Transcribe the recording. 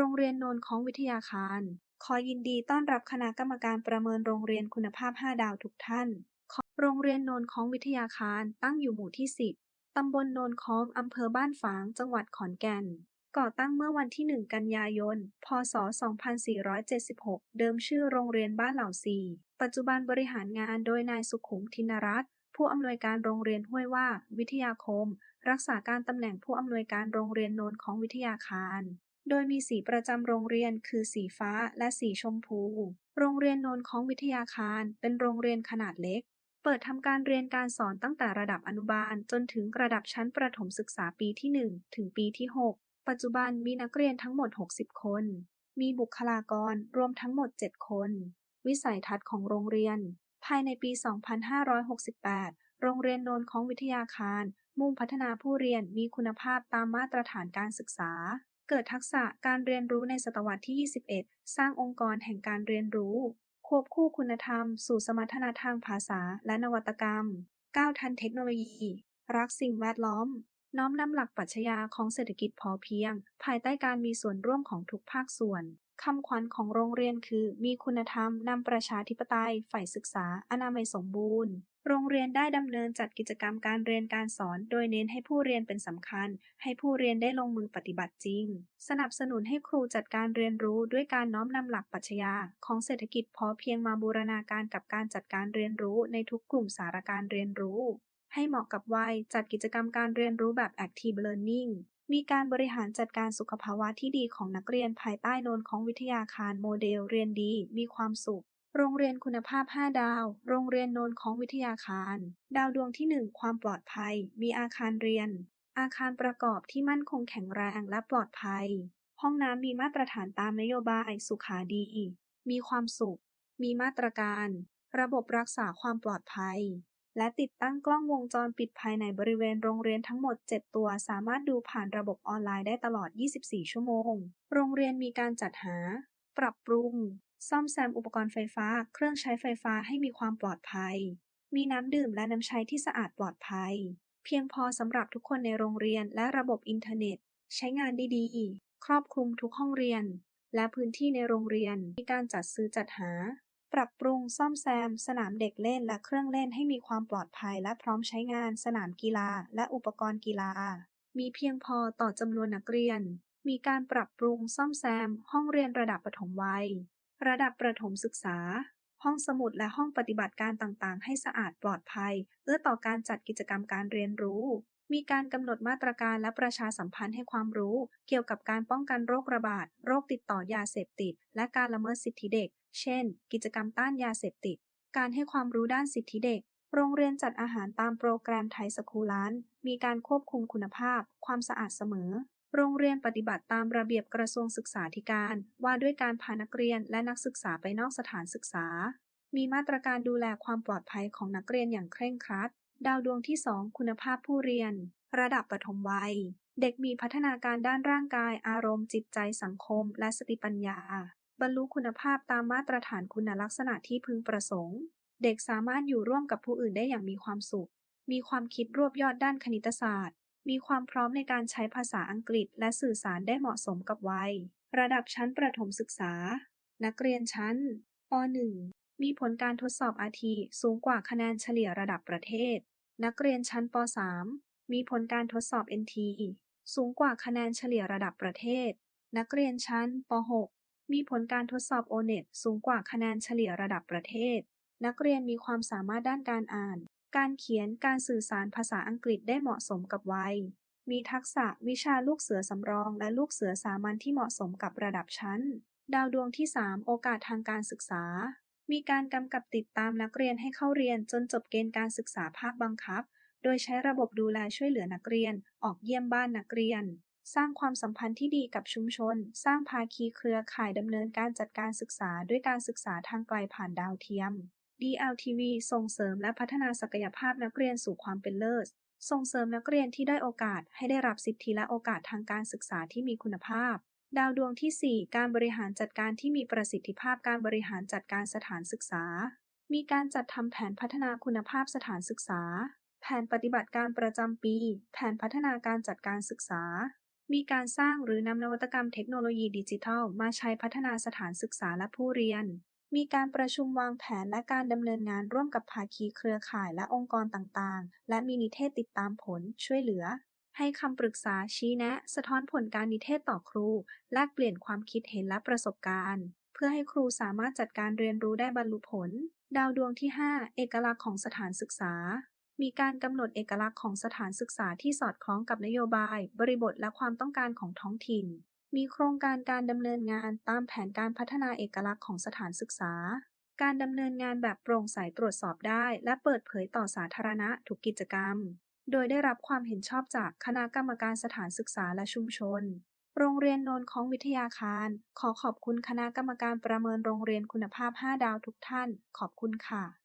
โรงเรียนโนนค้องวิทยาคาร ขอยินดีต้อนรับคณะกรรมการประเมินโรงเรียนคุณภาพ 5 ดาวทุกท่าน โรงเรียนโนนค้องวิทยาคารตั้งอยู่หมู่ที่ 10 ตำบลโนนค้อง อำเภอบ้านฝาง จังหวัดขอนแก่น ก่อตั้งเมื่อวันที่ 1 กันยายน พ.ศ.2476 เดิมชื่อโรงเรียนบ้านเหล่าซีปัจจุบันบริหารงานโดยนายสุขุมทินรัตน์ผู้อำนวยการโรงเรียนห้วยว่า วิทยาคม รักษาการตำแหน่งผู้อำนวยการโรงเรียนโนนค้องวิทยาคาร โดยมีสีประจำโรงเรียนคือสีฟ้าและสีชมพู โรงเรียนโนนค้องวิทยาคาร เป็นโรงเรียนขนาดเล็ก เปิดทำการเรียนการสอนตั้งแต่ระดับอนุบาล จนถึงระดับชั้นประถมศึกษาปีที่ 1 ถึงปีที่ 6 ปัจจุบันมีนักเรียนทั้งหมด 60 คน มีบุคลากรรวมทั้งหมด 7 คน วิสัยทัศน์ของโรงเรียน ภายในปี 2568โรงเรียนโนนค้องวิทยาคาร มุ่งพัฒนาผู้เรียนมีคุณภาพตามมาตรฐานการศึกษา เกิดทักษะการเรียนรู้ในศตวรรษที่ 21 สร้างองค์กรแห่งการเรียนรู้ ควบคู่คุณธรรม สู่สมรรถนะทางภาษาและนวัตกรรม ก้าวทันเทคโนโลยี รักสิ่งแวดล้อม น้อมนำหลักปรัชญาของเศรษฐกิจพอเพียง ภายใต้การมีส่วนร่วมของทุกภาคส่วน คำขวัญของโรงเรียนคือ มีคุณธรรมนำประชาธิปไตยใฝ่ศึกษา อนามัยสมบูรณ์โรงเรียนได้ดำเนินจัดกิจกรรมการเรียนการสอน โดยเน้นให้ผู้เรียนเป็นสำคัญ ให้ผู้เรียนได้ลงมือปฏิบัติจริง สนับสนุนให้ครูจัดการเรียนรู้ด้วยการน้อมนำหลักปรัชญาของเศรษฐกิจพอเพียงมาบูรณาการกับการจัดการเรียนรู้ในทุกกลุ่มสารการเรียนรู้ ให้เหมาะกับวัยจัดกิจกรรมการเรียนรู้แบบ Active Learning มีการบริหารจัดการสุขภาวะที่ดีของนักเรียนภายใต้โนนค้องวิทยาคารโมเดลเรียนดี มีความสุข โรงเรียนคุณภาพ 5 ดาว โรงเรียนโนนค้องวิทยาคาร ดาวดวงที่ 1 ความปลอดภัย มีอาคารเรียน อาคารประกอบที่มั่นคงแข็งแรงและปลอดภัย ห้องน้ำมีมาตรฐานตามนโยบายสุขาดี มีความสุข มีมาตรการ ระบบรักษาความปลอดภัย และติดตั้งกล้องวงจรปิดภายในบริเวณโรงเรียนทั้งหมด 7 ตัว สามารถดูผ่านระบบออนไลน์ได้ตลอด 24 ชั่วโมง โรงเรียนมีการจัดหา ปรับปรุง ซ่อมแซมอุปกรณ์ไฟฟ้า เครื่องใช้ไฟฟ้าให้มีความปลอดภัย มีน้ำดื่มและน้ำใช้ที่สะอาดปลอดภัย เพียงพอสำหรับทุกคนในโรงเรียนและระบบอินเทอร์เน็ต ใช้งานได้ดี ครอบคลุมทุกห้องเรียน และพื้นที่ในโรงเรียน มีการจัดซื้อจัดหา ปรับปรุงซ่อมแซม สนามเด็กเล่นและเครื่องเล่นให้มีความปลอดภัย และพร้อมใช้งาน สนามกีฬา และอุปกรณ์กีฬา มีเพียงพอต่อจำนวนนักเรียน มีการปรับปรุงซ่อมแซม ห้องเรียนระดับปฐมวัย ระดับประถมศึกษา ห้องสมุดและห้องปฏิบัติการต่างๆ ให้สะอาดปลอดภัย เอื้อต่อการจัดกิจกรรมการเรียนรู้ มีการกำหนดมาตรการและประชาสัมพันธ์ให้ความรู้ เกี่ยวกับการป้องกันโรคระบาด โรคติดต่อยาเสพติด และการละเมิดสิทธิเด็ก เช่น กิจกรรมต้านยาเสพติด การให้ความรู้ด้านสิทธิเด็กโรงเรียนจัดอาหารตามโปรแกรมไทยสคูลันมีการควบคุมคุณภาพ ความสะอาดเสมอ โรงเรียนปฏิบัติตามระเบียบกระทรวงศึกษาธิการว่าด้วยการพานักเรียนและนักศึกษาไปนอกสถานศึกษา มีมาตรการดูแลความปลอดภัยของนักเรียนอย่างเคร่งครัด ดาวดวงที่ 2 คุณภาพผู้เรียน ระดับปฐมวัย เด็กมีพัฒนาการด้านร่างกาย อารมณ์จิตใจสังคม และสติปัญญา บรรลุคุณภาพตามมาตรฐานคุณลักษณะที่พึงประสงค์ เด็กสามารถอยู่ร่วมกับผู้อื่นได้อย่างมีความสุข มีความคิดรวบยอดด้านคณิตศาสตร์ มีความพร้อมในการใช้ภาษาอังกฤษและสื่อสารได้เหมาะสมกับวัย ระดับชั้นประถมศึกษา นักเรียนชั้นป .1 มีผลการทดสอบ RT สูงกว่าคะแนนเฉลี่ยระดับประเทศ นักเรียนชั้นป .3 มีผลการทดสอบ NT สูงกว่าคะแนนเฉลี่ยระดับประเทศ นักเรียนชั้นป .6 มีผลการทดสอบ O-NET สูงกว่าคะแนนเฉลี่ยระดับประเทศ นักเรียนมีความสามารถด้านการอ่าน การเขียนการสื่อสารภาษาอังกฤษได้เหมาะสมกับวัย มีทักษะวิชาลูกเสือสำรองและลูกเสือสามัญที่เหมาะสมกับระดับชั้น ดาวดวงที่ 3 โอกาสทางการศึกษา มีการกำกับติดตามนักเรียนให้เข้าเรียนจนจบเกณฑ์การศึกษาภาคบังคับ โดยใช้ระบบดูแลช่วยเหลือนักเรียน ออกเยี่ยมบ้านนักเรียน สร้างความสัมพันธ์ที่ดีกับชุมชน สร้างภาคีเครือข่ายดำเนินการจัดการศึกษาด้วยการศึกษาทางไกลผ่านดาวเทียม DLTV ส่งเสริมและพัฒนาศักยภาพนักเรียนสู่ความเป็นเลิศ ส่งเสริมนักเรียนที่ได้โอกาสให้ได้รับสิทธิและโอกาสทางการศึกษาที่มีคุณภาพ ดาวดวงที่ 4 การบริหารจัดการที่มีประสิทธิภาพการบริหารจัดการสถานศึกษา มีการจัดทำแผนพัฒนาคุณภาพสถานศึกษา แผนปฏิบัติการประจำปี แผนพัฒนาการจัดการศึกษา มีการสร้างหรือนำนวัตกรรมเทคโนโลยีดิจิทัล มาใช้พัฒนาสถานศึกษาและผู้เรียน มีการประชุมวางแผนและการดำเนินงานร่วมกับภาคีเครือข่ายและองค์กรต่าง ๆ และมีนิเทศติดตามผล ช่วยเหลือ ให้คำปรึกษา ชี้แนะ สะท้อนผลการนิเทศต่อครู แลกเปลี่ยนความคิดเห็นและประสบการณ์ เพื่อให้ครูสามารถจัดการเรียนรู้ได้บรรลุผล ดาวดวงที่ 5 เอกลักษณ์ของสถานศึกษา มีการกำหนดเอกลักษณ์ของสถานศึกษาที่สอดคล้องกับนโยบาย บริบทและความต้องการของท้องถิ่น มีโครงการการดำเนินงานตามแผนการพัฒนาเอกลักษณ์ของสถานศึกษา การดำเนินงานแบบโปร่งใสตรวจสอบได้ และเปิดเผยต่อสาธารณะทุกกิจกรรม โดยได้รับความเห็นชอบจากคณะกรรมการสถานศึกษาและชุมชน โรงเรียนโนนค้องวิทยาคาร ขอขอบคุณคณะกรรมการประเมินโรงเรียนคุณภาพ 5 ดาวทุกท่าน ขอบคุณค่ะ